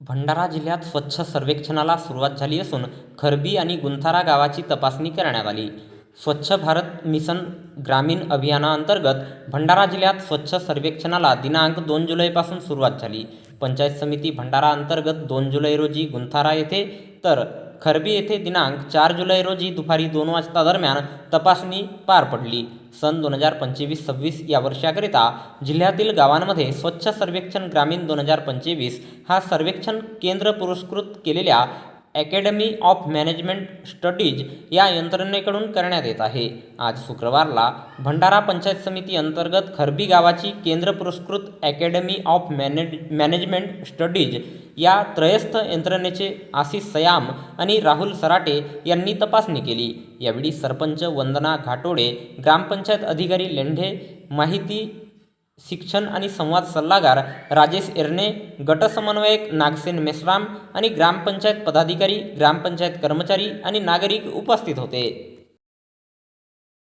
भंडारा जिल्ह्यात स्वच्छ सर्वेक्षणाला सुरुवात झाली असून खरबी आणि गुंथारा गावाची तपासणी करण्यात आली. स्वच्छ भारत मिशन ग्रामीण अभियानाअंतर्गत भंडारा जिल्ह्यात स्वच्छ सर्वेक्षणाला दिनांक दोन जुलैपासून सुरुवात झाली. पंचायत समिती भंडारा अंतर्गत दोन जुलै रोजी गुंथारा येथे तर खरबी येथे दिनांक चार जुलै रोजी दुपारी दोन वाजता दरम्यान तपासणी पार पडली. सन दोन हजार पंचवीस सव्वीस या वर्षाकरिता जिल्ह्यातील गावांमध्ये स्वच्छ सर्वेक्षण ग्रामीण दोन हजार पंचवीस हा सर्वेक्षण केंद्र पुरस्कृत केलेल्या अकॅडमी ऑफ मॅनेजमेंट स्टडीज या यंत्रणेकडून करण्यात येत आहे. आज शुक्रवारला भंडारा पंचायत समिती अंतर्गत खरबी गावाची केंद्र पुरस्कृत academy of manage management studies या त्रयस्थ यंत्रणेचे आशिष सयाम आणि राहुल सराटे यांनी तपासणी केली. यावेळी सरपंच वंदना घाटोडे ग्रामपंचायत अधिकारी लेंढे माहिती शिक्षण आणि संवाद सल्लागार राजेश एरणे गटसमन्वयक नागसेन मेश्राम आणि ग्रामपंचायत पदाधिकारी ग्रामपंचायत कर्मचारी आणि नागरिक उपस्थित होते.